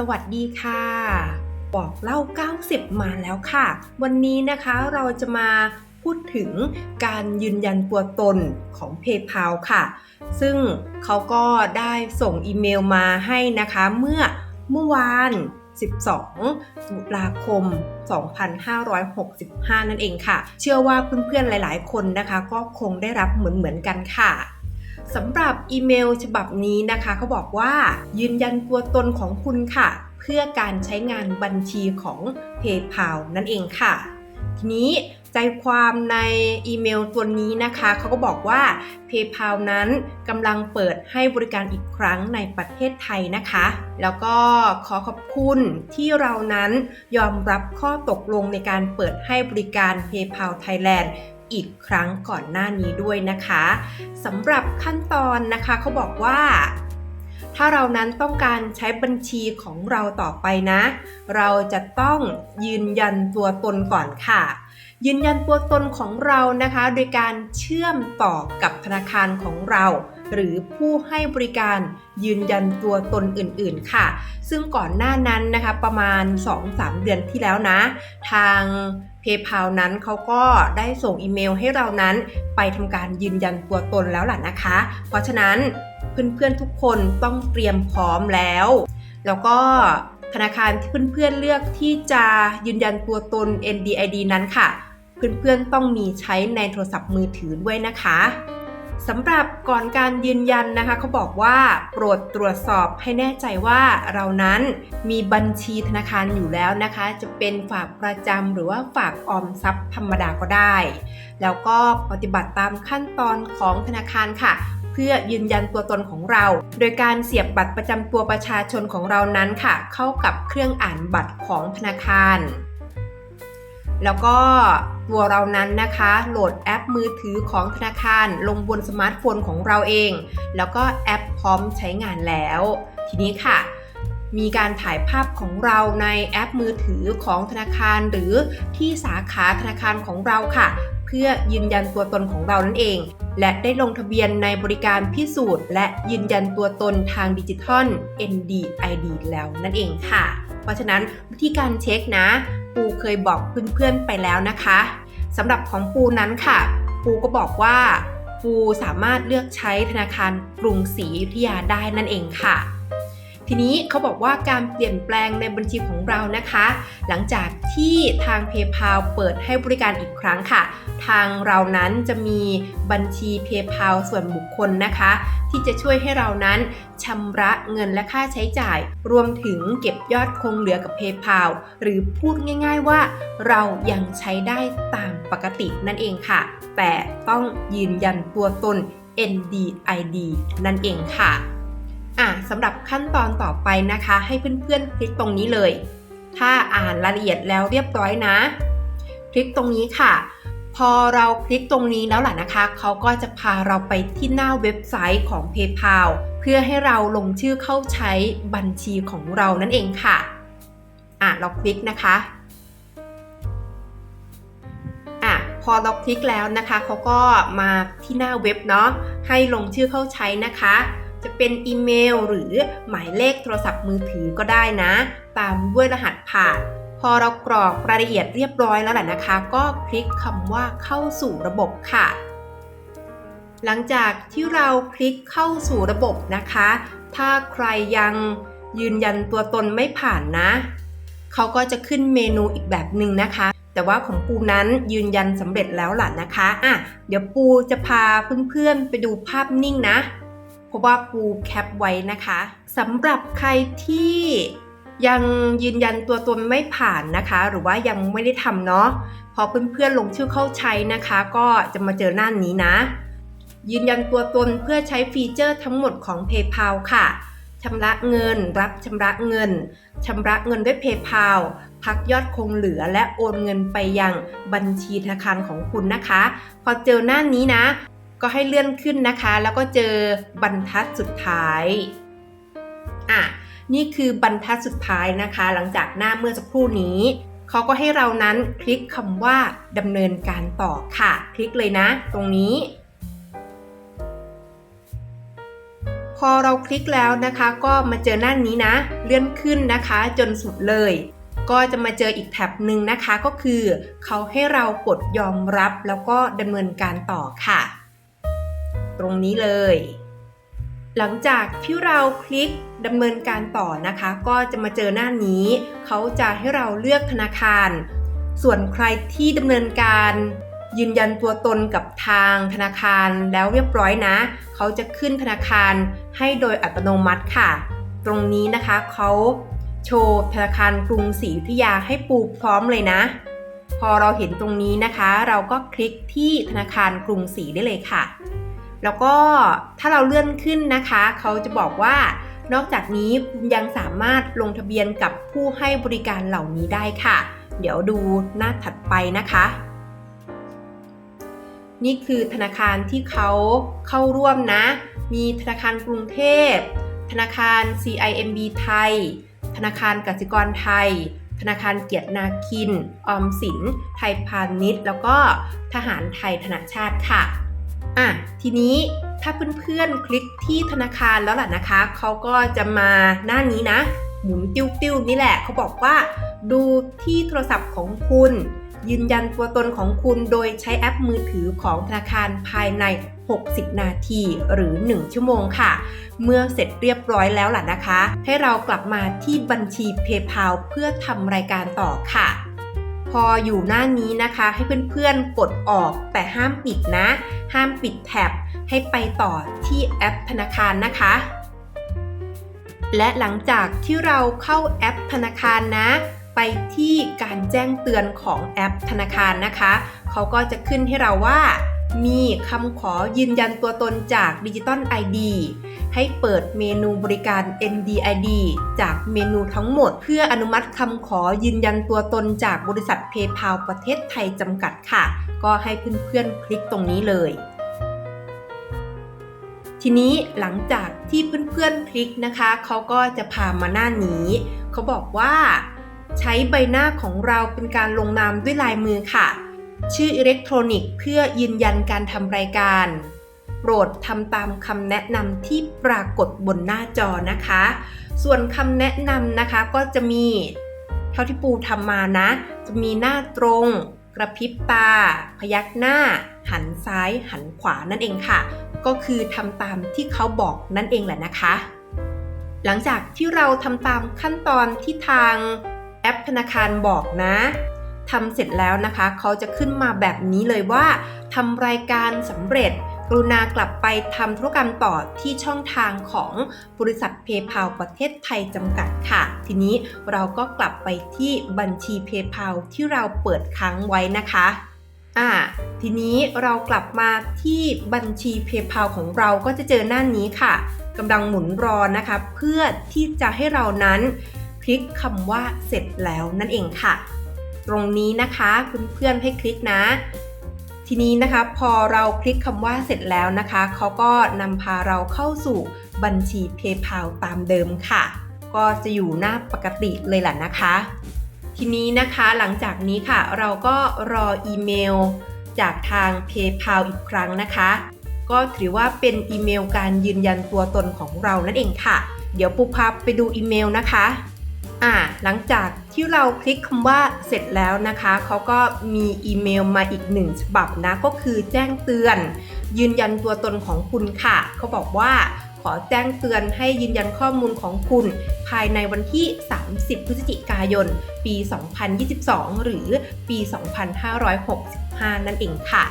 สวัสดีค่ะ บอกเล่า 90 มาแล้วค่ะ วันนี้นะคะเราจะมาพูดถึงการยืนยันตัวตนของ PayPal ค่ะ ซึ่งเขาก็ได้ส่งอีเมลมาให้นะคะเมื่อเมื่อวาน 12 ตุลาคม 2565 นั่นเองค่ะ เชื่อว่าเพื่อนๆหลายๆ คนนะคะ ก็คงได้รับเหมือนๆกันค่ะ สำหรับอีเมลฉบับนี้นะคะเขาบอกว่า ยืนยันตัวตนของคุณค่ะ เพื่อการใช้งานบัญชีของ PayPal นั่นเองค่ะ ทีนี้ใจความในอีเมลตัวนี้นะคะเขาก็บอกว่า PayPal นั้นกำลังเปิดให้บริการอีกครั้งในประเทศไทยนะคะ แล้วก็ขอขอบคุณที่เรานั้นยอมรับข้อตกลงในการเปิดให้บริการ PayPal Thailand อีกครั้งก่อนหน้านี้ด้วยนะคะสำหรับขั้นตอนนะคะเขาบอกว่า ถ้าเรานั้นต้องการใช้บัญชีของเราต่อไปนะ เราจะต้องยืนยันตัวตนก่อนค่ะ ยืนยันตัวตนของเรานะคะ โดยการเชื่อมต่อกับธนาคารของเราหรือผู้ให้บริการยืนยันตัวตนอื่นๆค่ะ ซึ่งก่อนหน้านั้นนะคะประมาณ 2-3 เดือนที่แล้วนะ ทาง PayPal นั้นเขาก็ได้ส่งอีเมลให้เรานั้นไปทำการยืนยันตัวตนแล้วล่ะนะคะ เพราะฉะนั้นเพื่อนๆทุกคนต้องเตรียมพร้อมแล้ว แล้วก็ธนาคารที่เพื่อนๆเลือกที่จะยืนยันตัวตน NDID นั้นค่ะ เพื่อนๆต้องมีใช้ในโทรศัพท์มือถือด้วยนะคะ สำหรับก่อนการยืนยันนะคะเขาบอกว่าโปรดตรวจสอบให้แน่ใจว่าเรานั้นมีบัญชีธนาคารอยู่แล้วนะคะ จะเป็นฝากประจำหรือว่าฝากออมทรัพย์ธรรมดาก็ได้ แล้วก็ปฏิบัติตามขั้นตอนของธนาคารค่ะเพื่อยืนยันตัวตนของเรา โดยการเสียบบัตรประจำตัวประชาชนของเรานั้นค่ะ เข้ากับเครื่องอ่านบัตรของธนาคาร แล้วก็ตัวเรานั้นนะคะ โหลดแอปมือถือของธนาคารลงบนสมาร์ทโฟนของเราเอง แล้วก็แอปพร้อมใช้งานแล้ว ทีนี้ค่ะมีการถ่ายภาพของเราในแอปมือถือของธนาคารหรือที่สาขาธนาคารของเราค่ะ เพื่อยืนยันตัวตนของเรานั่นเอง และได้ลงทะเบียนในบริการพิสูจน์ และยืนยันตัวตนทางดิจิทัล NDID แล้วนั่นเองค่ะ เพราะฉะนั้นวิธีการเช็คนะ ปูเคยบอกเพื่อนๆไปแล้วนะคะสำหรับของปูนั้นค่ะ ปูก็บอกว่าปูสามารถเลือกใช้ธนาคารกรุงศรีอยุธยาได้นั่นเองค่ะ ทีนี้เขาบอกว่าการเปลี่ยนแปลงในบัญชีของเรานะคะ หลังจากที่ทาง PayPal เปิดให้บริการอีกครั้งค่ะ ทางเรานั้นจะมีบัญชี PayPal ส่วนบุคคลนะคะ ที่จะช่วยให้เรานั้นชำระเงินและค่าใช้จ่าย รวมถึงเก็บยอดคงเหลือกับ PayPal หรือพูดง่ายๆว่าเรายังใช้ได้ตามปกตินั่นเองค่ะ แต่ต้องยืนยันตัวตน NDID นั่นเองค่ะ อะสำหรับขั้นตอนต่อไปนะคะ ให้เพื่อนๆคลิกตรงนี้เลย ถ้าอ่านรายละเอียดแล้วเรียบร้อยนะ คลิกตรงนี้ค่ะ พอเราคลิกตรงนี้แล้วล่ะนะคะเขาก็จะพาเราไปที่หน้าเว็บไซต์ของ PayPal เพื่อให้เราลงชื่อเข้าใช้บัญชีของเรานั่นเองค่ะอะเราคลิกนะคะอะพอเราคลิกแล้วนะคะเขาก็มาที่หน้าเว็บเนาะให้ลงชื่อเข้าใช้นะคะ จะเป็นอีเมลหรือหมายเลขโทรศัพท์มือถือก็ได้นะ ตามด้วยรหัสผ่าน พอเรากรอกรายละเอียดเรียบร้อยแล้วแหละนะคะ ก็คลิกคำว่าเข้าสู่ระบบค่ะ หลังจากที่เราคลิกเข้าสู่ระบบนะคะ ถ้าใครยังยืนยันตัวตนไม่ผ่านนะ เขาก็จะขึ้นเมนูอีกแบบหนึ่งนะคะ แต่ว่าของปูนั้นยืนยันสำเร็จแล้วล่ะนะคะ อะ เดี๋ยวปูจะพาเพื่อนๆไปดูภาพนิ่งนะ ราะว่าปูแคปไว้นะคะสำหรับใครที่ยังยืนยันตัวตนไม่ผ่านนะคะ หรือว่ายังไม่ได้ทำเนาะพอเพื่อนๆลงชื่อเข้าใช้นะคะ ก็จะมาเจอหน้านี้นะ ยืนยันตัวตนเพื่อใช้ฟีเจอร์ทั้งหมดของ PayPal ค่ะชำระเงิน รับชำระเงินชำระเงินด้วย PayPal พักยอดคงเหลือและโอนเงินไปยังบัญชีธนาคารของคุณนะคะ พอเจอหน้านี้นะ ก็ให้เลื่อนขึ้นนะคะ แล้วก็เจอบรรทัดสุดท้ายอะนี่คือบรรทัดสุดท้ายนะคะ หลังจากหน้าเมื่อสักครู่นี้เขาก็ให้เรานั้นคลิกคำว่าดำเนินการต่อค่ะ คลิกเลยนะ ตรงนี้ พอเราคลิกแล้วนะคะ ก็มาเจอหน้านี้นะ เลื่อนขึ้นนะคะ จนสุดเลย ก็จะมาเจออีกแท็บหนึ่งนะคะ ก็คือเขาให้เรากดยอมรับแล้วก็ดำเนินการต่อค่ะ ตรงนี้เลย หลังจากที่เราคลิกดำเนินการต่อนะคะ ก็จะมาเจอหน้านี้ เขาจะให้เราเลือกธนาคาร ส่วนใครที่ดำเนินการยืนยันตัวตนกับทางธนาคารแล้วเรียบร้อยนะ เขาจะขึ้นธนาคารให้โดยอัตโนมัติค่ะ ตรงนี้นะคะเขาโชว์ธนาคารกรุงศรีอยุธยาให้ปูพร้อมเลยนะ พอเราเห็นตรงนี้นะคะ เราก็คลิกที่ธนาคารกรุงศรีได้เลยค่ะ แล้วก็ถ้าเราเลื่อนขึ้นนะคะ เขาจะบอกว่านอกจากนี้คุณยังสามารถลงทะเบียนกับผู้ให้บริการเหล่านี้ได้ค่ะ เดี๋ยวดูหน้าถัดไปนะคะ นี่คือธนาคารที่เขาเข้าร่วมนะ มีธนาคารกรุงเทพ ธนาคาร CIMB ไทย ธนาคารกสิกรไทย ธนาคารเกียรตินาคิน ออมสิน ไทยพาณิชย์ แล้วก็ทหารไทยธนาชาติค่ะ อะทีนี้ถ้าเพื่อนๆคลิกที่ธนาคารแล้วล่ะนะคะ เขาก็จะมาหน้านี้นะ หมุนติ้วๆนี่แหละเขาบอกว่า ดูที่โทรศัพท์ของคุณ ยืนยันตัวตนของคุณโดยใช้แอปมือถือของธนาคารภายใน 60 นาทีหรือ 1 ชั่วโมงค่ะ เมื่อเสร็จเรียบร้อยแล้วล่ะนะคะ ให้เรากลับมาที่บัญชี PayPal เพื่อทำรายการต่อค่ะ ออยู่หน้านี้นะคะ ให้เพื่อนๆกดออกแต่ห้ามปิดนะ ห้ามปิดแท็บให้ไปต่อที่แอปธนาคารนะคะ และหลังจากที่เราเข้าแอปธนาคารนะ ไปที่การแจ้งเตือนของแอปธนาคารนะคะ เขาก็จะขึ้นให้เราว่า มีคำขอยืนยันตัวตนจาก Digital ID ให้เปิดเมนูบริการ NDID จากเมนูทั้งหมด เพื่ออนุมัติคำขอยืนยันตัวตนจากบริษัท PayPal ประเทศไทยจำกัดค่ะ ก็ให้เพื่อนๆคลิกตรงนี้เลย ทีนี้หลังจากที่เพื่อนๆคลิกนะคะ เขาก็จะพามาหน้านี้ เขาบอกว่า ใช้ใบหน้าของเราเป็นการลงนามด้วยลายมือค่ะ ชื่ออิเล็กทรอนิกส์เพื่อยืนยันการทำรายการ โปรดทำตามคำแนะนำที่ปรากฏบนหน้าจอนะคะ ส่วนคำแนะนำนะคะก็จะมี เท่าที่ปูทำมานะ จะมีหน้าตรง กระพริบตา พยักหน้า หันซ้าย หันขวานั่นเองค่ะ ก็คือทำตามที่เขาบอกนั่นเองแหละนะคะ หลังจากที่เราทำตามขั้นตอนที่ทางแอปธนาคารบอกนะ ทำเสร็จแล้วนะคะ เขาจะขึ้นมาแบบนี้เลยว่าทำรายการสำเร็จ กรุณากลับไปทำธุรกรรมต่อที่ช่องทางของบริษัท PayPal ประเทศไทยจำกัดค่ะ ทีนี้เราก็กลับไปที่บัญชี PayPal ที่เราเปิดค้างไว้นะคะอ่าทีนี้เรากลับมาที่บัญชี PayPal ของเราก็จะเจอหน้านี้ค่ะกำลังหมุนรอนะคะ เพื่อที่จะให้เรานั้น คลิกคำว่าเสร็จแล้วนั่นเองค่ะ ตรงนี้นะคะเพื่อนๆให้คลิกนะ ทีนี้นะคะพอเราคลิกคำว่าเสร็จแล้วนะคะเขาก็นำพาเราเข้าสู่บัญชี PayPal ตามเดิมค่ะ ก็จะอยู่หน้าปกติเลยแหละนะคะ ทีนี้นะคะหลังจากนี้ค่ะ เราก็รออีเมลจากทาง PayPal อีกครั้งนะคะ ก็ถือว่าเป็นอีเมลการยืนยันตัวตนของเรานั่นเองค่ะ เดี๋ยวปูพาไปดูอีเมลนะคะอ่าหลังจากที่เราคลิกคำว่า เสร็จแล้วนะคะเขาก็มีอีเมลมาอีกหนึ่งฉบับนะก็คือแจ้งเตือน ยืนยันตัวตนของคุณค่ะเขาบอกว่าขอแจ้งเตือนให้ยืนยันข้อมูลของคุณ ภายในวันที่ 30 พฤศจิกายน ปี 2022 หรือปี 2565 นั่นเองค่ะ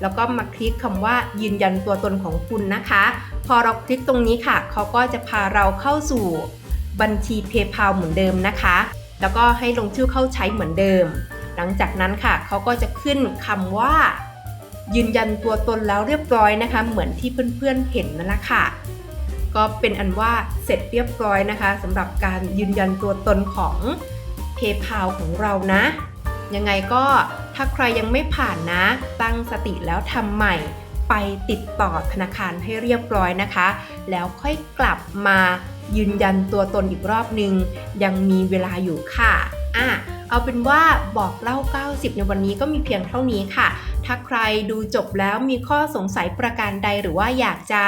แล้วก็มาคลิกคำว่ายืนยันตัวตนของคุณนะคะ พอเราคลิกตรงนี้ค่ะ เขาก็จะพาเราเข้าสู่บัญชี PayPal เหมือนเดิมนะคะ แล้วก็ให้ลงชื่อเข้าใช้เหมือนเดิม หลังจากนั้นค่ะเขาก็จะขึ้นคำว่า ยืนยันตัวตนแล้วเรียบร้อยนะคะ เหมือนที่เพื่อนๆเห็นนั่นแหละค่ะ ก็เป็นอันว่าเสร็จเรียบร้อยนะคะสำหรับการยืนยันตัวตนของ PayPal ของเรานะ ยังไงก็ถ้าใครยังไม่ผ่านนะ ตั้งสติแล้วทำใหม่ไปติดต่อธนาคารให้เรียบร้อยนะคะ แล้วค่อยกลับมา ยืนยันตัวตนอีกรอบหนึ่งยังมีเวลาอยู่ค่ะอะเอาเป็นว่าบอกเล่า 90 ในวันนี้ก็มีเพียงเท่านี้ค่ะ ถ้าใครดูจบแล้วมีข้อสงสัยประการใดหรือว่าอยากจะ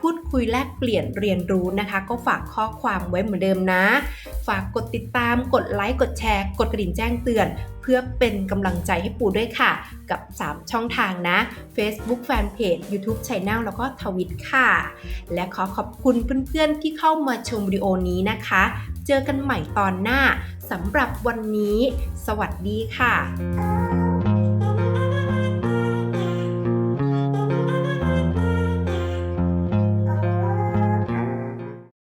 พูดคุยแลกเปลี่ยนเรียนรู้นะคะ ก็ฝากข้อความไว้เหมือนเดิมนะ ฝากกดติดตาม กดไลค์ กดแชร์ กดกระดิ่งแจ้งเตือน เพื่อเป็นกำลังใจให้ปูด้วยค่ะ กับ 3 ช่องทางนะ Facebook Fanpage YouTube Channel แล้วก็ทวิตค่ะ และขอขอบคุณเพื่อนๆที่เข้ามาชมวิดีโอนี้นะคะ เจอกันใหม่ตอนหน้าสำหรับวันนี้ สวัสดีค่ะ